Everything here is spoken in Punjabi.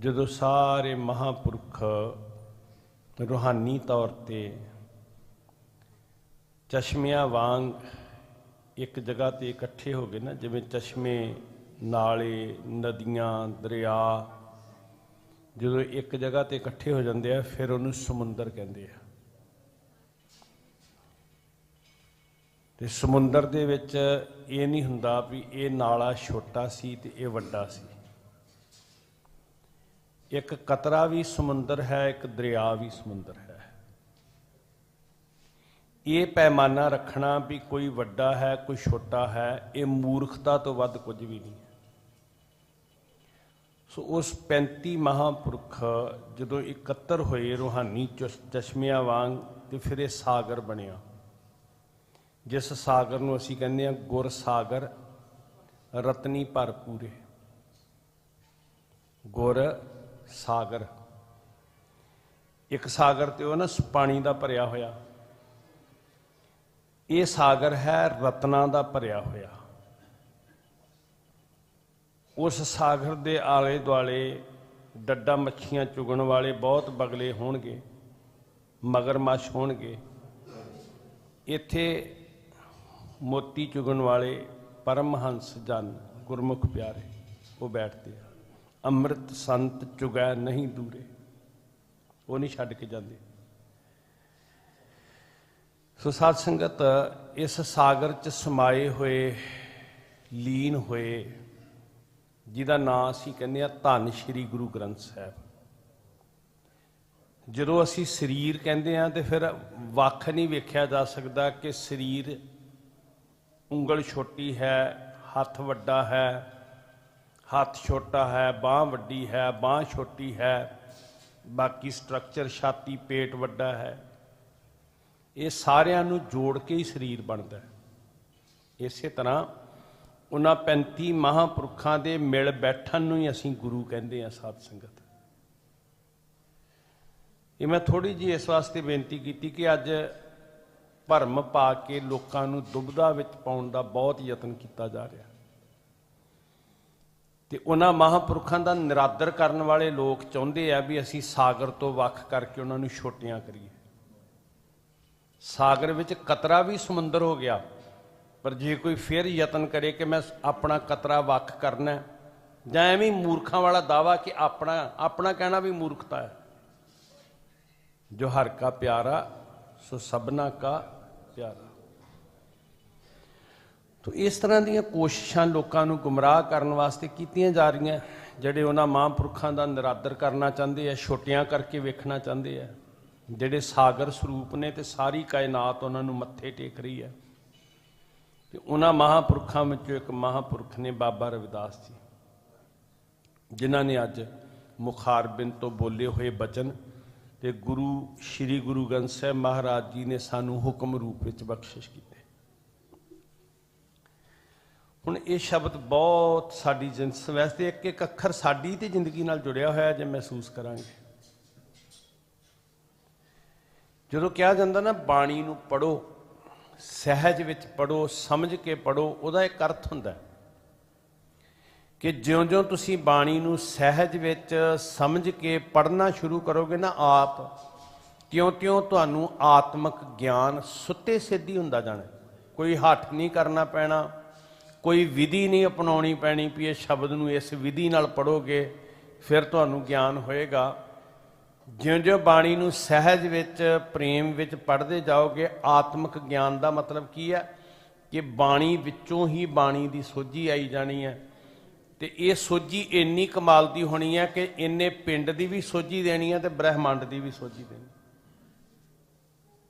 ਜਦੋਂ ਸਾਰੇ ਮਹਾਪੁਰਖ ਰੂਹਾਨੀ ਤੌਰ ਤੇ ਚਸ਼ਮਿਆਂ ਵਾਂਗ ਇੱਕ ਜਗ੍ਹਾ ਤੇ ਇਕੱਠੇ ਹੋ ਗਏ ਨਾ, ਜਿਵੇਂ ਚਸ਼ਮੇ, ਨਾਲੇ, ਨਦੀਆਂ, ਦਰਿਆ, ਜਦੋਂ ਇੱਕ ਜਗ੍ਹਾ ਤੇ ਇਕੱਠੇ ਹੋ ਜਾਂਦੇ ਆ, ਫਿਰ ਉਹਨੂੰ ਸਮੁੰਦਰ ਕਹਿੰਦੇ ਆ। ਤੇ ਸਮੁੰਦਰ ਦੇ ਵਿੱਚ ਇਹ ਨਹੀਂ ਹੁੰਦਾ ਵੀ ਇਹ ਨਾਲਾ ਛੋਟਾ ਸੀ ਤੇ ਇਹ ਵੱਡਾ ਸੀ। ਇੱਕ ਕਤਰਾ ਵੀ ਸਮੁੰਦਰ ਹੈ, ਇੱਕ ਦਰਿਆ ਵੀ ਸਮੁੰਦਰ ਹੈ। ਇਹ ਪੈਮਾਨਾ ਰੱਖਣਾ ਵੀ ਕੋਈ ਵੱਡਾ ਹੈ, ਕੋਈ ਛੋਟਾ ਹੈ, ਇਹ ਮੂਰਖਤਾ ਤੋਂ ਵੱਧ ਕੁਝ ਵੀ ਨਹੀਂ ਹੈ। ਸੋ ਉਸ 35 ਮਹਾਪੁਰਖ ਜਦੋਂ ਇਕੱਤਰ ਹੋਏ, ਰੂਹਾਨੀ ਚਸ਼ਮਿਆਂ ਵਾਂਗ ਤੇ ਫਿਰ ਇਹ ਸਾਗਰ ਬਣਿਆ। ਜਿਸ ਸਾਗਰ ਨੂੰ ਅਸੀਂ ਕਹਿੰਦੇ ਆ ਗੁਰ ਸਾਗਰ ਰਤਨੀ ਭਰਪੂਰੇ ਗੁਰ ਸਾਗਰ। ਇੱਕ ਸਾਗਰ ਤੇ ਉਹ ਨਾ ਪਾਣੀ ਦਾ ਭਰਿਆ ਹੋਇਆ। ਇਹ ਸਾਗਰ ਹੈ, ਰਤਨਾ ਦਾ ਭਰਿਆ ਹੋਇਆ। ਉਸ ਸਾਗਰ ਦੇ ਆਲੇ ਦੁਆਲੇ ਡੱਡਾ ਮੱਛੀਆਂ ਚੁਗਣ ਵਾਲੇ ਬਹੁਤ ਬਗਲੇ ਹੋਣਗੇ, ਮਗਰਮੱਛ ਹੋਣਗੇ। ਇੱਥੇ ਮੋਤੀ ਚੁਗਣ ਵਾਲੇ ਪਰਮਹੰਸ ਜਨ ਗੁਰਮੁਖ ਪਿਆਰੇ, ਉਹ ਬੈਠਦੇ ਆ। ਅੰਮ੍ਰਿਤ ਸੰਤ ਚੁਗੈ ਨਹੀਂ ਦੂਰੇ। ਉਹ ਨਹੀਂ ਛੱਡ ਕੇ ਜਾਂਦੇ। ਸੋ ਸਾਧ ਸੰਗਤ, ਇਸ ਸਾਗਰ ਚ ਸਮਾਏ ਹੋਏ, ਲੀਨ ਹੋਏ, ਜਿਹਦਾ ਨਾਂ ਅਸੀਂ ਕਹਿੰਦੇ ਆ ਧੰਨ ਸ਼੍ਰੀ ਗੁਰੂ ਗ੍ਰੰਥ ਸਾਹਿਬ। ਜਦੋਂ ਅਸੀਂ ਸਰੀਰ ਕਹਿੰਦੇ ਆ ਤੇ ਫਿਰ ਵੱਖ ਨਹੀਂ ਵੇਖਿਆ ਜਾ ਸਕਦਾ ਕਿ ਸਰੀਰ ਉਂਗਲ ਛੋਟੀ ਹੈ, ਹੱਥ ਵੱਡਾ ਹੈ ਹੱਥ ਛੋਟਾ ਹੈ, ਬਾਹ ਵੱਡੀ ਹੈ, ਬਾਹ ਛੋਟੀ ਹੈ, ਬਾਕੀ ਸਟਰਕਚਰ ਛਾਤੀ, ਪੇਟ ਵੱਡਾ ਹੈ। ਇਹ ਸਾਰਿਆਂ ਨੂੰ ਜੋੜ ਕੇ ਹੀ ਸਰੀਰ ਬਣਦਾ ਹੈ। ਇਸੇ ਤਰ੍ਹਾਂ ਉਹਨਾਂ 35 ਮਹਾਪੁਰਖਾਂ ਦੇ ਮਿਲ ਬੈਠਣ ਨੂੰ ਹੀ ਅਸੀਂ ਗੁਰੂ ਕਹਿੰਦੇ ਆ ਸਾਧ ਸੰਗਤ। ਇਹ ਮੈਂ ਥੋੜੀ ਜੀ ਇਸ ਵਾਸਤੇ ਬੇਨਤੀ ਕੀਤੀ ਕਿ ਅੱਜ ਭਰਮ ਪਾ ਕੇ ਲੋਕਾਂ ਨੂੰ ਦੁਬਦਾ ਵਿੱਚ ਪਾਉਣ ਦਾ ਬਹੁਤ ਯਤਨ ਕੀਤਾ ਜਾ ਰਿਹਾ। ਤੇ ਉਹਨਾਂ ਮਹਾਪੁਰਖਾਂ ਦਾ ਨਿਰਾਦਰ ਕਰਨ ਵਾਲੇ ਲੋਕ ਚਾਹੁੰਦੇ ਆ ਵੀ ਅਸੀਂ ਸਾਗਰ ਤੋਂ ਵੱਖ ਕਰਕੇ ਉਹਨਾਂ ਨੂੰ ਛੋਟੀਆਂ ਕਰੀਏ। ਸਾਗਰ ਵਿੱਚ ਕਤਰਾ ਵੀ ਸਮੁੰਦਰ ਹੋ ਗਿਆ, ਪਰ ਜੇ ਕੋਈ ਫਿਰ ਯਤਨ ਕਰੇ ਕਿ ਮੈਂ ਆਪਣਾ ਕਤਰਾ ਵੱਖ ਕਰਨਾ ਜਾਂ ਐਵੇਂ ਮੂਰਖਾਂ ਵਾਲਾ ਦਾਵਾ ਕਿ ਆਪਣਾ ਆਪਣਾ ਕਹਿਣਾ ਵੀ ਮੂਰਖਤਾ ਹੈ। ਜੋ ਹਰ ਕਾ ਪਿਆਰਾ, ਸੋ ਸਭਨਾ ਕਾ ਪਿਆਰਾ। ਤੋ ਇਸ ਤਰ੍ਹਾਂ ਦੀਆਂ ਕੋਸ਼ਿਸ਼ਾਂ ਲੋਕਾਂ ਨੂੰ ਗੁੰਮਰਾਹ ਕਰਨ ਵਾਸਤੇ ਕੀਤੀਆਂ ਜਾ ਰਹੀਆਂ, ਜਿਹੜੇ ਉਹਨਾਂ ਮਹਾਂਪੁਰਖਾਂ ਦਾ ਨਿਰਾਦਰ ਕਰਨਾ ਚਾਹੁੰਦੇ ਆ, ਛੋਟੀਆਂ ਕਰਕੇ ਵੇਖਣਾ ਚਾਹੁੰਦੇ ਆ, ਜਿਹੜੇ ਸਾਗਰ ਸਰੂਪ ਨੇ ਤੇ ਸਾਰੀ ਕਾਇਨਾਤ ਉਹਨਾਂ ਨੂੰ ਮੱਥੇ ਟੇਕ ਰਹੀ ਹੈ ਤੇ ਉਹਨਾਂ ਮਹਾਂਪੁਰਖਾਂ ਵਿੱਚੋਂ ਇੱਕ ਮਹਾਂਪੁਰਖ ਨੇ ਬਾਬਾ ਰਵਿਦਾਸ ਜੀ, ਜਿਨ੍ਹਾਂ ਨੇ ਅੱਜ ਮੁਖਾਰਬਿੰਦ ਤੋਂ ਬੋਲੇ ਹੋਏ ਬਚਨ ਤੇ ਗੁਰੂ, ਸ੍ਰੀ ਗੁਰੂ ਗ੍ਰੰਥ ਸਾਹਿਬ ਮਹਾਰਾਜ ਜੀ ਨੇ ਸਾਨੂੰ ਹੁਕਮ ਰੂਪ ਵਿੱਚ ਬਖਸ਼ਿਸ਼ ਕੀਤੀ। ਹੁਣ ਇਹ ਸ਼ਬਦ ਬਹੁਤ ਸਾਡੀ ਜਿੰਸ, ਵੈਸੇ ਇੱਕ ਇੱਕ ਅੱਖਰ ਸਾਡੀ ਤੇ ਜ਼ਿੰਦਗੀ ਨਾਲ ਜੁੜਿਆ ਹੋਇਆ ਜੇ ਮਹਿਸੂਸ ਕਰਾਂਗੇ। ਜਦੋਂ ਕਿਹਾ ਜਾਂਦਾ ਨਾ, ਬਾਣੀ ਨੂੰ ਪੜੋ ਸਹਿਜ ਵਿੱਚ ਪੜੋ ਸਮਝ ਕੇ ਪੜੋ ਉਹਦਾ ਇੱਕ ਅਰਥ ਹੁੰਦਾ ਕਿ ਜਿਉਂ-ਜਿਉਂ ਤੁਸੀਂ ਬਾਣੀ ਨੂੰ ਸਹਿਜ ਵਿੱਚ ਸਮਝ ਕੇ ਪੜਨਾ ਸ਼ੁਰੂ ਕਰੋਗੇ ਨਾ ਆਪ, ਤਿਉਂ-ਤਿਉਂ ਤੁਹਾਨੂੰ ਆਤਮਿਕ ਗਿਆਨ ਸੁੱਤੇ ਸਿੱਧੀ ਹੁੰਦਾ ਜਾਣਾ ਕੋਈ ਹੱਠ ਨਹੀਂ ਕਰਨਾ ਪੈਣਾ ਕੋਈ ਵਿਧੀ ਨਹੀਂ ਅਪਣਾਉਣੀ ਪੈਣੀ ਵੀ ਇਹ ਸ਼ਬਦ ਨੂੰ ਇਸ ਵਿਧੀ ਨਾਲ ਪੜੋਗੇ ਫਿਰ ਤੁਹਾਨੂੰ ਗਿਆਨ ਹੋਏਗਾ। ਜਿਉਂ-ਜਿਉਂ ਬਾਣੀ ਨੂੰ ਸਹਿਜ ਵਿੱਚ, ਪ੍ਰੇਮ ਵਿੱਚ ਪੜ੍ਹਦੇ ਜਾਓਗੇ, ਆਤਮਿਕ ਗਿਆਨ ਦਾ ਮਤਲਬ ਕੀ ਹੈ? ਕਿ ਬਾਣੀ ਵਿੱਚੋਂ ਹੀ ਬਾਣੀ ਦੀ ਸੋਝੀ ਆਈ ਜਾਣੀ ਹੈ। ਤੇ ਇਹ ਸੋਝੀ ਇੰਨੀ ਕਮਾਲ ਦੀ ਹੋਣੀ ਹੈ ਕਿ ਇੰਨੇ ਪਿੰਡ ਦੀ ਵੀ ਸੋਝੀ ਦੇਣੀ ਹੈ ਤੇ ਬ੍ਰਹਿਮੰਡ ਦੀ ਵੀ ਸੋਝੀ ਦੇਣੀ